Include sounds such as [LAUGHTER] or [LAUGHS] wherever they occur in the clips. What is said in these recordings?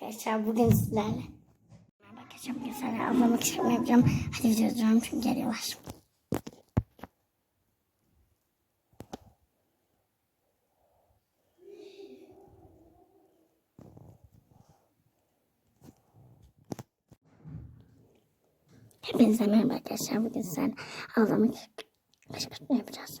arkadaşlar bugün sizlerle. Arkadaşlar bugün sizlerle ablamı kışkırtma yapacağım. Hadi video duruyorum çünkü geliyorlar. Hepinize merhaba arkadaşlar. Bugün sizlerle ablamı kışkırtma yapacağız.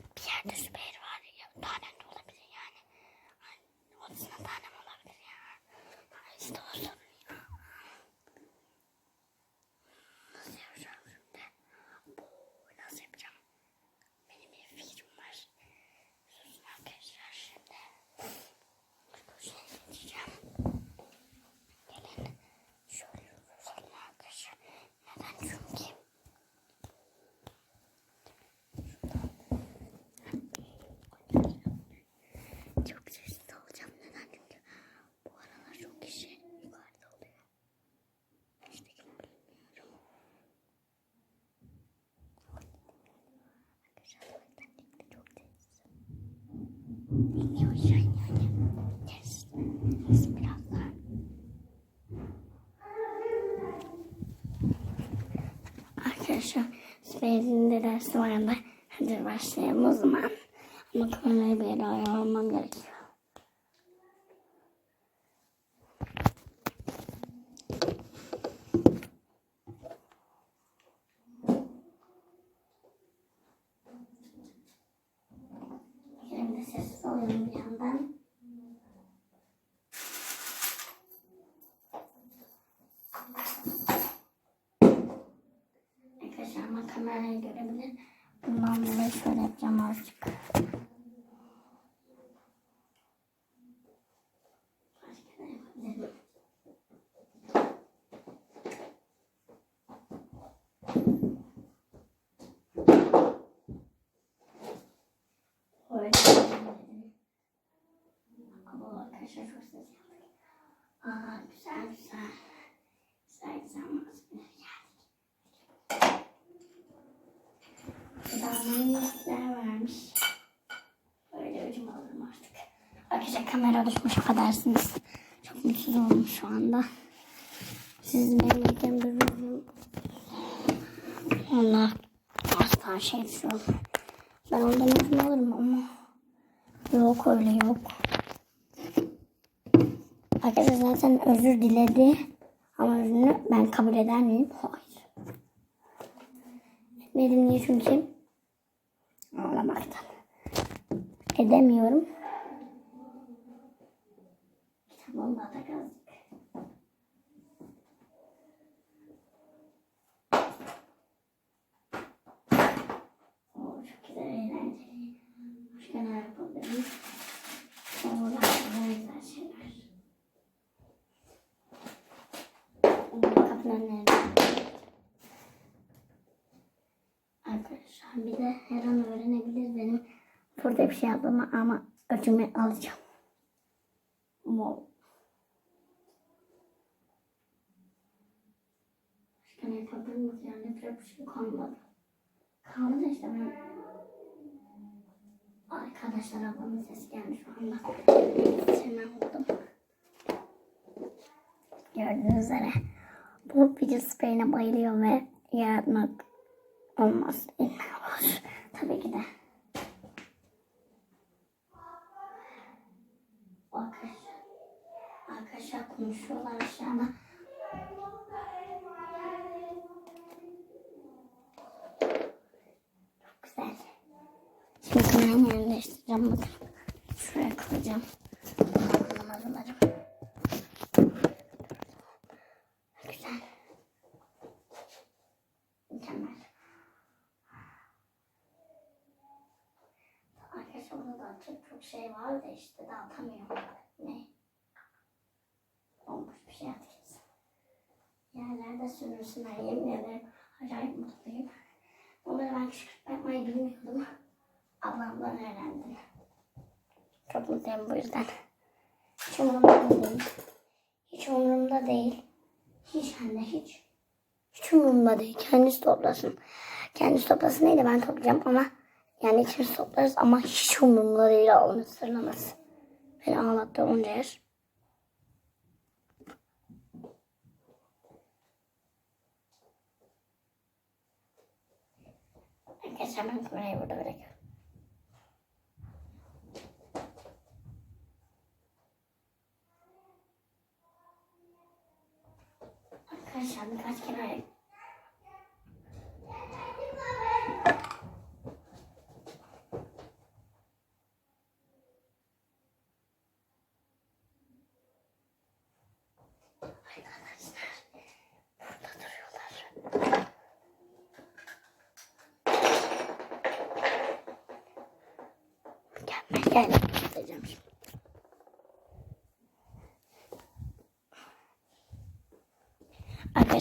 Süper'in de dersi var da hadi başlayalım o zaman. Ama kamerayı bir yere ayarlamam gerekiyor. Benim de sessiz oluyorum bir yandan. Kamerayı görebilir. Bundan dolayı şöyle yapacağım azıcık. Başka ne yapabilirim? Öyle yapabilirim. Ama arkadaşlar çok ses yapıyor. Aa güzel güzel. Güzel güzel malzemeler geldik. Damlamışlar vermiş. Böyle öcüm alırım artık. Arkadaşlar kamera düşmüş affedersiniz. Çok mutsuz oldum şu anda. Siz benim üzüldüm. Allah asla şey düşüyor. Ben ondan öcüm alırım ama yok öyle yok. Arkadaşlar zaten özür diledi. Ama özrünü ben kabul eder miyim? Hayır. Etmedim niye çünkü ağlamaktan. Edemiyorum. Tamam bana kazdık. Oo, çok güzel eğlenceli. Başka ne yapabilirim? Oo, güzel şeyler. Kapıların önüne. Arkadaşlar bir de her an öğrenebilir benim burada bir şey yapmamı ama ölçümü alacağım. Wow. Başka ne yapabiliriz yani yapacak bir şey kalmadı. Kalmadı işte ben. Arkadaşlar ablamın sesi geldi şu anda. Seni aldım. Gördüğünüz üzere bu video spreyine bayılıyor ve yaratmak olmaz. Olur. Tabii ki de. Arkadaşlar, arkadaşlar konuşuyorlar aşağıda. Çok güzel. Yerini değiştireceğim. Bakın. Şuraya koyacağım. Anlamadılarım. Güzel. Mükemmel. Arkadaşlar burada da çok çok şey var da işte dağıtamıyorum. Ne? Olmuş bir şey atıyoruz. Yerlerde sürünsünler yemin ederim. Acayip mutluyum. Onları ben kışkırtma yapmayı bilmiyordum. Ablamdan öğrendim. Mutluyum bu yüzden. Hiç umurumda değil. Hiç umurumda değil. Hiç anne hiç. Hiç umurumda değil. Kendisi toplasın. Kendisi toplasın değil de ben toplayacağım ama yani ikimiz toplarız ama hiç umurumda değil onu sırlaması. Beni ağlattı onca yer. Arkadaşlar ben kamerayı burada bırakıyorum. Arkadaşlar birkaç kere. Gel gel göstereceğim şimdi.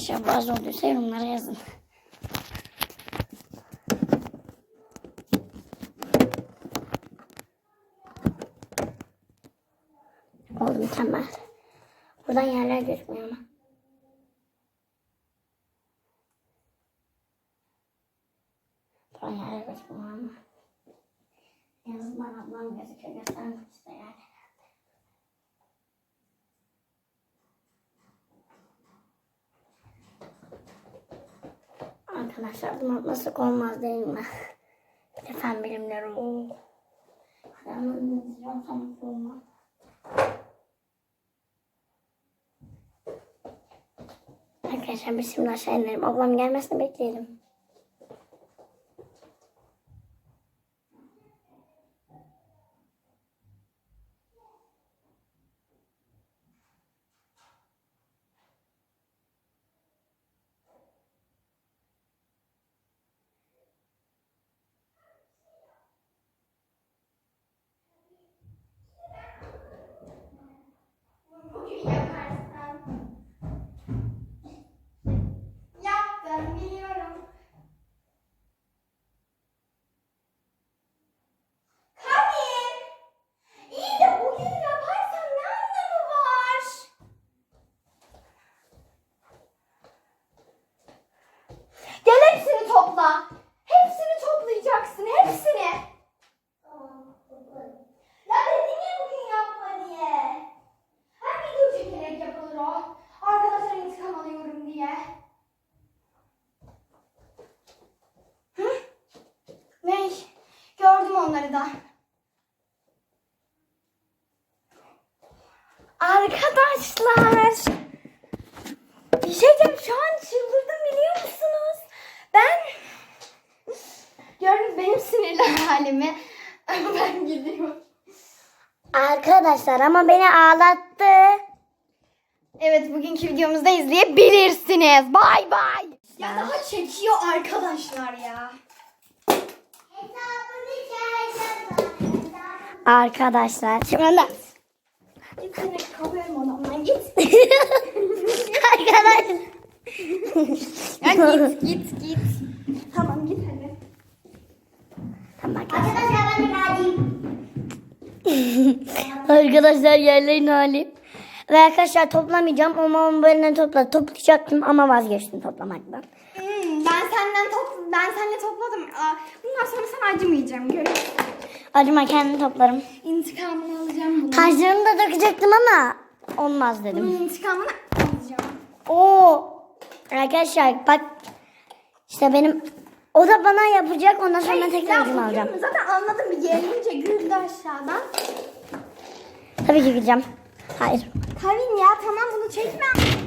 Arkadaşlar bazı olduysa yorumlara yazın. Oldu mükemmel. Buradan yerler gözükmüyor ama. Buradan yerler gözükmüyor ama. En azından ablam gözüküyor. Göstermek işte yani. Arkadaşlar bunu atmasak olmaz değil mi? Fen bilimleri o. Ben İngilizce olsam mutlu olmam. Arkadaşlar biz şimdi aşağı inelim. Ablam gelmesini bekleyelim. Bugün yaparsam. Yaptım biliyorum. Kamil. İyi de bugün yaparsam ne anlamı var? Gel hepsini topla. Hepsini toplayacaksın. Hepsini. Ya dedim ya bugün yapma diye. Hem video çekerek yapılır o. Arkadaşlar intikam alıyorum diye. Hı? Ne? Gördüm onları da. Arkadaşlar. Bir şey diyeceğim şu an çıldırdım biliyor musunuz? Ben gördünüz benim sinirli halimi. [LAUGHS] ben gidiyorum. Arkadaşlar ama beni ağlattı. Evet bugünkü videomuzda izleyebilirsiniz. Bay bay. Ya daha çekiyor arkadaşlar ya. Arkadaşlar. Odamdan git. [LAUGHS] Arkadaşlar. Ya git git git. Tamam git hadi. Tamam arkadaşlar. Arkadaşlar yerlerin hali. Ve arkadaşlar toplamayacağım ama onun bölümden topla toplayacaktım ama vazgeçtim toplamaktan. Hmm, ben senden top ben seninle topladım. Aa, Bundan sonra sana acımayacağım. Görürsün. Acıma kendim toplarım. İntikamını alacağım bunu. Taşlarımı da dökecektim ama olmaz dedim. Bunun intikamını alacağım. Oo. Arkadaşlar bak işte benim o da bana yapacak ondan sonra ben tekrar bugün alacağım. Zaten anladım bir gelince güldü aşağıdan. Tabii ki gideceğim. Hayır. Karin ya tamam bunu çekme.